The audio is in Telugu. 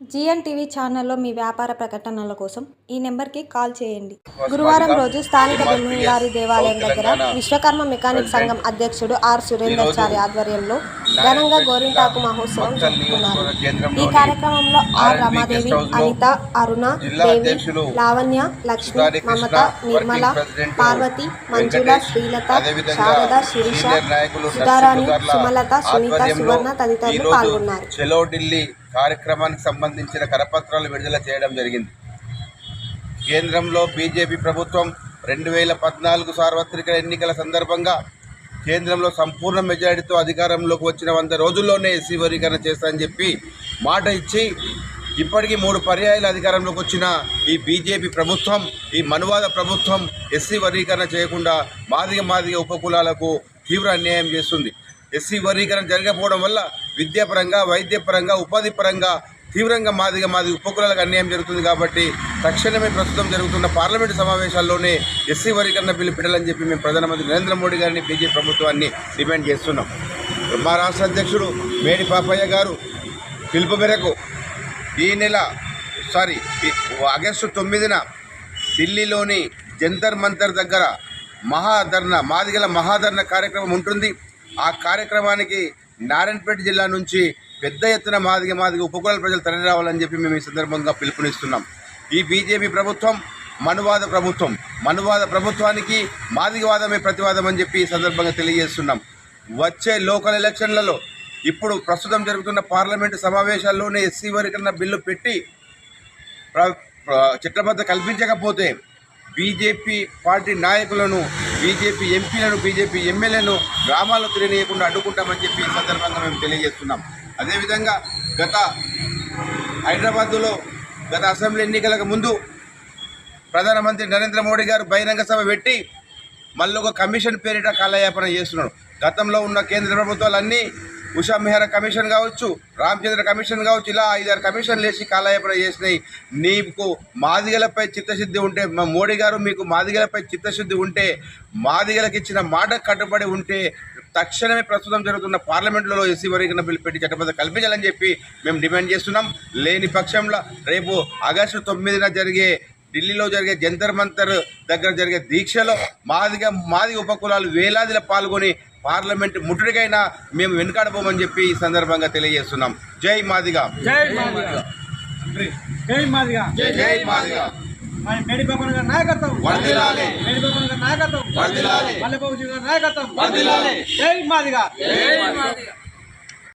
జిఎన్ టీవీ ఛానల్లో మీ వ్యాపార ప్రకటనల కోసం ఈ నెంబర్కి కాల్ చేయండి. గురువారం రోజు స్థానిక బెమ్మిగారి దేవాలయం దగ్గర విశ్వకర్మ మెకానిక్ సంఘం అధ్యక్షుడు ఆర్ సురేందర్చారి ఆధ్వర్యంలో ఘనంగా గోరింటాకు మహోత్సవం జరుపుకున్నారు. ఈ కార్యక్రమంలో ఆర్ రమాదేవి అనిత అరుణ దేవి లావణ్య లక్ష్మి మమత నిర్మల పార్వతి మంజుల శ్రీలత శారద శిరీష సుధారాణి సుమలత సునీత సువర్ణ తదితరులు పాల్గొన్నారు. చెలో ఢిల్లీ కార్యక్రమానికి సంబంధించిన కరపత్రాలు విడుదల చేయడం జరిగింది. కేంద్రంలో బీజేపీ ప్రభుత్వం రెండు వేల పద్నాలుగు సార్వత్రిక ఎన్నికల సందర్భంగా కేంద్రంలో సంపూర్ణ మెజారిటీతో అధికారంలోకి వచ్చిన వంద రోజుల్లోనే ఎస్సీ వర్గీకరణ చేస్తానని చెప్పి మాట ఇచ్చి ఇప్పటికీ మూడు పర్యాయాలు అధికారంలోకి వచ్చిన ఈ బీజేపీ ప్రభుత్వం ఈ మనువాద ప్రభుత్వం ఎస్సీ వర్గీకరణ చేయకుండా మాదిగ మాదిగ ఉపకులాలకు తీవ్ర అన్యాయం చేస్తుంది. ఎస్సీ వర్గీకరణ జరగకపోవడం వల్ల విద్యాపరంగా వైద్యపరంగా ఉపాధి పరంగా తీవ్రంగా మాదిగా మాది ఉపకులాలకు అన్యాయం జరుగుతుంది కాబట్టి తక్షణమే ప్రస్తుతం జరుగుతున్న పార్లమెంటు సమావేశాల్లోనే ఎస్సీ వర్గీకరణ బిల్లు పెట్టాలని చెప్పి మేము ప్రధానమంత్రి నరేంద్ర మోడీ గారిని బీజేపీ ప్రభుత్వాన్ని డిమాండ్ చేస్తున్నాం. మా రాష్ట్ర అధ్యక్షుడు మేడి పాపయ్య గారు పిలుపు మేరకు ఈ నెల సారీ ఆగస్టు తొమ్మిదిన ఢిల్లీలోని జంతర్ మంతర్ దగ్గర మహాధర్ణ మాదిగల మహాధర్ణ కార్యక్రమం ఉంటుంది. ఆ కార్యక్రమానికి నారాయణపేట జిల్లా నుంచి పెద్ద ఎత్తున మాదిగ మాదిగ ఉపకులాల ప్రజలు తరలి రావాలని చెప్పి మేము ఈ సందర్భంగా పిలుపునిస్తున్నాం. ఈ బీజేపీ ప్రభుత్వం మనువాద ప్రభుత్వం మనువాద ప్రభుత్వానికి మాదిగవాదమే ప్రతివాదం అని చెప్పి ఈ సందర్భంగా తెలియజేస్తున్నాం. వచ్చే లోకల్ ఎలక్షన్లలో ఇప్పుడు ప్రస్తుతం జరుగుతున్న పార్లమెంటు సమావేశాల్లోనే ఎస్సీ వరకన్నా బిల్లు పెట్టి చట్టబద్ధ కల్పించకపోతే బీజేపీ పార్టీ నాయకులను బీజేపీ ఎంపీలను బీజేపీ ఎమ్మెల్యేలను గ్రామాల్లో తిరగనీయకుండా అడ్డుకుంటామని చెప్పి ఈ సందర్భంగా మేము తెలియజేస్తున్నాం. అదేవిధంగా గత హైదరాబాదులో గత అసెంబ్లీ ఎన్నికలకు ముందు ప్రధానమంత్రి నరేంద్ర మోడీ గారు బహిరంగ సభ పెట్టి మళ్ళీ ఒక కమిషన్ పేరిట కాలయాపన చేస్తున్నాడు. గతంలో ఉన్న కేంద్ర ప్రభుత్వాలన్నీ ఉషా మెహ్రా కమిషన్ కావచ్చు రామచంద్ర కమిషన్ కావచ్చు ఇలా ఐదారు కమిషన్లు వేసి కాలయాపన చేసినాయి. నీకు మాదిగలపై చిత్తశుద్ధి ఉంటే మా మోడీ గారు మీకు మాదిగలపై చిత్తశుద్ధి ఉంటే మాదిగలకు ఇచ్చిన మాట కట్టుబడి ఉంటే తక్షణమే ప్రస్తుతం జరుగుతున్న పార్లమెంట్లో ఎస్సీ వర్గీకరణ బిల్లు పెట్టి చట్టబద్ధ కల్పించాలని చెప్పి మేము డిమాండ్ చేస్తున్నాం. లేని పక్షంలో రేపు ఆగస్టు తొమ్మిదిన జరిగే ఢిల్లీలో జరిగే జంతర్ మంతర్ దగ్గర జరిగే దీక్షలో మాదిగా మాదిగ ఉపకులాలు వేలాదిలో పాల్గొని పార్లమెంట్ ముట్టడికైనా మేము వెనుకాడబోమని చెప్పి ఈ సందర్భంగా తెలియజేస్తున్నాం. జై మాదిగా. జై మాదిగా. జై మాదిగా. జై మాదిగా. ఆయన మేడి బాబన్ గారి నాయకత్వం వర్ధిల్లాలి. మేడి బాబన్ గారి నాయకత్వం వర్ధిల్లాలి. మల్లెబాబు గారి నాయకత్వం వర్ధిల్లాలి. జై మాదిగా జై మాదిగా